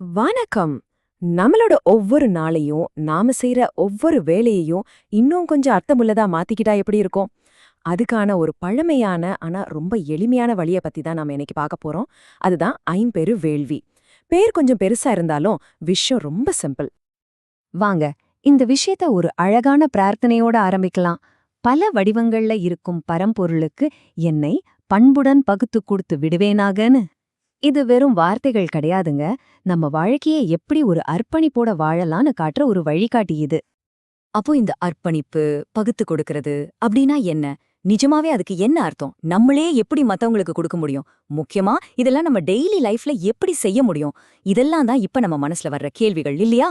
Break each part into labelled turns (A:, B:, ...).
A: வணக்கம். நம்மளோட ஒவ்வொரு நாளையும் நாம செய்யற ஒவ்வொரு வேலையையும் இன்னும் கொஞ்சம் அர்த்தமுள்ளதா மாத்திக்கிட்டா எப்படி இருக்கும்? அதுக்கான ஒரு பழமையான ஆனா ரொம்ப எளிமையான வழிய பத்தி தான் நாம இன்னைக்கு பார்க்க போறோம். அதுதான் ஐம்பெரு வேள்வி. பேர் கொஞ்சம் பெருசா இருந்தாலும் விஷயம் ரொம்ப சிம்பிள்.
B: வாங்க இந்த விஷயத்த ஒரு அழகான பிரார்த்தனையோட ஆரம்பிக்கலாம். பல வடிவங்கள்ல இருக்கும் பரம்பொருளுக்கு என்னை பண்புடன் பகுத்து கொடுத்து விடுவேனாகன்னு. இது வெறும் வார்த்தைகள் கிடையாதுங்க. நம்ம வாழ்க்கையை எப்படி ஒரு அர்ப்பணிப்போட வாழலான்னு காட்டுற ஒரு வழிகாட்டி இது.
C: அப்போ இந்த அர்ப்பணிப்பு பகுத்து கொடுக்கறது அப்படின்னா என்ன? நிஜமாவே அதுக்கு என்ன அர்த்தம்? நம்மளே எப்படி மத்தவங்களுக்கு கொடுக்க முடியும்? முக்கியமா இதெல்லாம் நம்ம டெய்லி லைஃப்ல எப்படி செய்ய முடியும்? இதெல்லாம் தான் இப்ப நம்ம மனசுல வர்ற கேள்விகள் இல்லையா?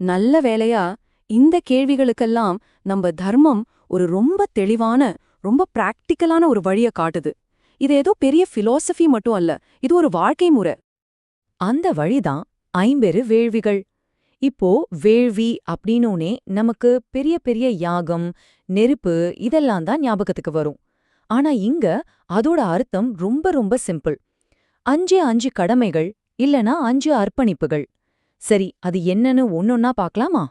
A: நல்ல வேலையா இந்த கேள்விகளுக்கெல்லாம் நம்ம தர்மம் ஒரு ரொம்ப தெளிவான ரொம்ப பிராக்டிக்கலான ஒரு வழிய காட்டுது. இது ஏதோ பெரிய பிலோசபி மட்டும் அல்ல இது ஒரு வாழ்க்கை முறை.
C: அந்த வழிதான் ஐம்பெரு வேள்விகள். இப்போ வேள்வி அப்படின்னோனே நமக்கு பெரிய பெரிய யாகம் நெருப்பு இதெல்லாம் தான் ஞாபகத்துக்கு வரும். ஆனா இங்க அதோட அர்த்தம் ரொம்ப ரொம்ப சிம்பிள். அஞ்சு அஞ்சு கடமைகள் இல்லனா அஞ்சு அர்ப்பணிப்புகள். சரி அது என்னன்னு ஒன்னொன்னா பார்க்கலாமா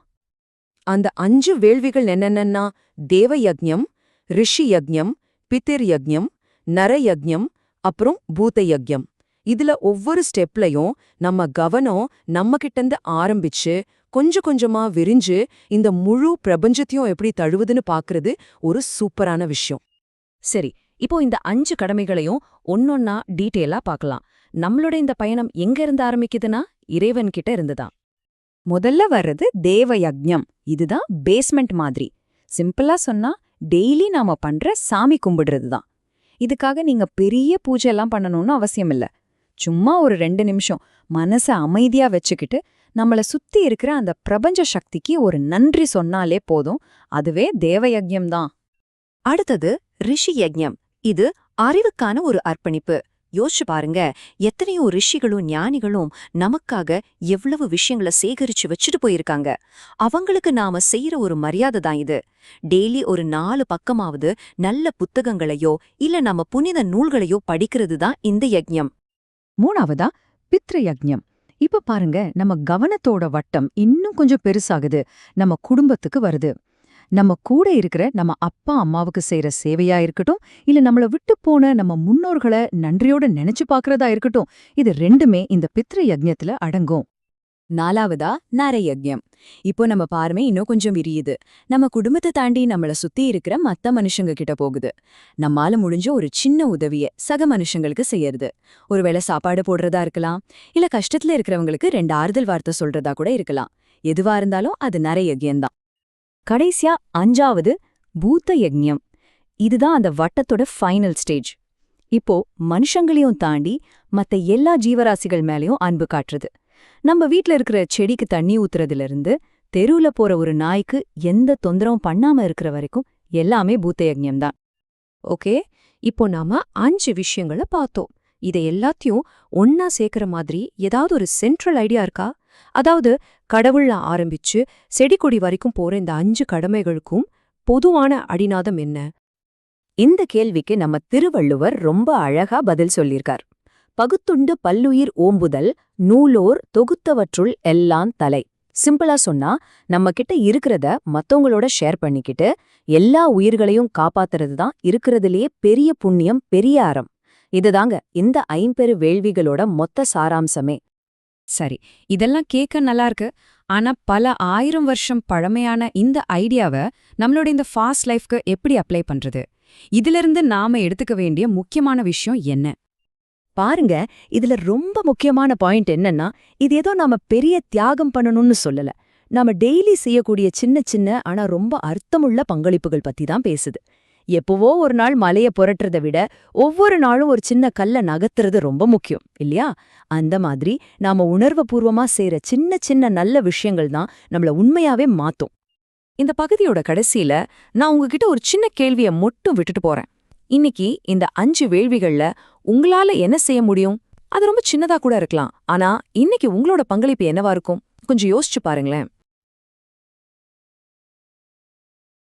A: அந்த அஞ்சு வேள்விகள் என்னென்னன்னா தேவ யக்ஞம் ரிஷி யக்ஞம் பித்திர் யக்ஞம் நர யக்ஞம் அப்புறம் பூத யக்ஞம் இதுல ஒவ்வொரு ஸ்டெப்லயும் நம்ம கவனம் நம்ம கிட்டந்து ஆரம்பிச்சு கொஞ்சம் கொஞ்சமா விரிஞ்சு இந்த முழு பிரபஞ்சத்தையும் எப்படி தழுவுதுன்னு பாக்குறது ஒரு சூப்பரான விஷயம்.
C: சரி இப்போ இந்த அஞ்சு கடமைகளையும் ஒன்னொன்னா டீட்டெயிலா பார்க்கலாம் நம்மளோட இந்த பயணம் எங்க இருந்து ஆரம்பிக்குதுன்னா இறைவன் கிட்ட இருந்துதான்.
B: முதல்ல வர்றது தேவ யக்ஞம் இதுதான் பேஸ்மெண்ட் மாதிரி. சிம்பிளா சொன்னா டெய்லி நாம பண்ற சாமி கும்பிடுறது தான் இதுக்காக நீங்க பெரிய பூஜை எல்லாம் பண்ணணும்னு அவசியம் இல்ல சும்மா ஒரு ரெண்டு நிமிஷம் மனச அமைதியா வச்சுக்கிட்டு நம்மள சுத்தி இருக்கிற அந்த பிரபஞ்ச சக்திக்கு ஒரு நன்றி சொன்னாலே போதும். அதுவே தேவ யக்ஞம் தான்.
C: அடுத்தது ரிஷி யஜ்யம். இது அறிவுக்கான ஒரு அர்ப்பணிப்பு. யோசிச்சு பாருங்க. எத்தனையோ ரிஷிகளும் ஞானிகளும் நமக்காக எவ்வளவு விஷயங்களை சேகரிச்சு வச்சுட்டு போயிருக்காங்க. அவங்களுக்கு நாம செய்யற ஒரு மரியாதை தான் இது. டெய்லி ஒரு நாலு பக்கமாவது நல்ல புத்தகங்களையோ இல்ல நம்ம புனித நூல்களையோ படிக்கிறது தான் இந்த யஜ்யம்.
B: மூணாவதா? பித்ர யக்ஞம் இப்ப பாருங்க நம்ம கவனத்தோட வட்டம் இன்னும் கொஞ்சம் பெருசாகுது. நம்ம குடும்பத்துக்கு வருது. நம்ம கூட இருக்கிற நம்ம அப்பா அம்மாவுக்கு செய்யற சேவையா இருக்கட்டும் இல்ல நம்மள விட்டு போன நம்ம முன்னோர்களை நன்றியோட நினைச்சு பாக்குறதா இருக்கட்டும் இது ரெண்டுமே இந்த பித்ரு யக்ஞத்துல அடங்கும்.
C: நாலாவதா நர இப்போ நம்ம பார்வை இன்னும் கொஞ்சம் விரியுது. நம்ம குடும்பத்தை தாண்டி நம்மள சுத்தி இருக்கிற மத்த மனுஷங்க கிட்ட போகுது. நம்மால முடிஞ்ச ஒரு சின்ன உதவிய சக மனுஷங்களுக்கு செய்யறது. ஒருவேளை சாப்பாடு போடுறதா இருக்கலாம் இல்ல கஷ்டத்துல இருக்கிறவங்களுக்கு ரெண்டு ஆறுதல் வார்த்தை சொல்றதா கூட இருக்கலாம். எதுவா இருந்தாலும் அது நர யஜ்யம்தான். கடைசியா அஞ்சாவது பூத்த யஜ்யம் இதுதான் அந்த வட்டத்தோட ஃபைனல் ஸ்டேஜ் இப்போ மனுஷங்களையும் தாண்டி மத்த எல்லா ஜீவராசிகள் மேலயும் அன்பு காட்டுறது. நம்ம வீட்ல இருக்கிற செடிக்கு தண்ணி ஊத்துறதுல இருந்து தெருவுல போற ஒரு நாய்க்கு எந்த தொந்தரவும் பண்ணாம இருக்கிற வரைக்கும் எல்லாமே பூத்த யஜ்யம் தான்.
A: ஓகே? இப்போ நாம அஞ்சு விஷயங்களை பார்த்தோம். இதை எல்லாத்தையும் ஒன்னா சேர்க்கிற மாதிரி ஏதாவது ஒரு சென்ட்ரல் ஐடியா இருக்கா? அதாவது கடவுள்ல ஆரம்பிச்சு செடி கொடி வரைக்கும் போற இந்த அஞ்சு கடமைகளுக்கும் பொதுவான அடிநாதம் என்ன?
C: இந்த கேள்விக்கு நம்ம திருவள்ளுவர் ரொம்ப அழகா பதில் சொல்லியிருக்கார். பகுத்துண்டு பல்லுயிர் ஓம்புதல் நூலோர் தொகுத்தவற்றுள் எல்லாம் தலை. சிம்பிளா சொன்னா நம்ம கிட்ட இருக்கிறத மத்தவங்களோட ஷேர் பண்ணிக்கிட்டு எல்லா உயிர்களையும் காப்பாத்துறது தான் இருக்கிறதுலயே பெரிய புண்ணியம் பெரிய அறம். இதுதாங்க இந்த ஐம்பெரு வேள்விகளோட மொத்த சாராம்சமே.
B: சரி இதெல்லாம் கேட்க நல்லா இருக்கு ஆனா பல ஆயிரம் வருஷம் பழமையான இந்த ஐடியாவை நம்மளோட இந்த ஃபாஸ்ட் லைஃப்க்கு எப்படி அப்ளை பண்றது? இதிலிருந்து நாம எடுத்துக்க வேண்டிய முக்கியமான விஷயம் என்ன?
C: பாருங்க இதுல ரொம்ப முக்கியமான பாயிண்ட் என்னன்னா இது ஏதோ நாம பெரிய தியாகம் பண்ணணும்னு சொல்லல. நாம டெய்லி செய்யக்கூடிய சின்ன சின்ன ஆனா ரொம்ப அர்த்தமுள்ள பங்களிப்புகள் பத்தி தான் பேசுது. எப்பவோ ஒரு நாள் மலைய புரட்டுறதை விட ஒவ்வொரு நாளும் ஒரு சின்ன கல்ல நகர்த்துறது ரொம்ப முக்கியம் இல்லையா? அந்த மாதிரி நாம உணர்வுபூர்வமா செய்யற சின்ன சின்ன நல்ல விஷயங்கள் தான் நம்மள உண்மையாவே மாத்தும். இந்த பகுதியோட கடைசியில நான் உங்ககிட்ட ஒரு சின்ன கேள்விய மட்டும் விட்டுட்டு போறேன். இன்னைக்கு இந்த அஞ்சு வேள்விகள்ல உங்களால என்ன செய்ய முடியும்? அது ரொம்ப சின்னதா கூட இருக்கலாம். ஆனா இன்னைக்கு உங்களோட பங்களிப்பு என்னவா இருக்கும்? கொஞ்சம் யோசிச்சு பாருங்களேன்.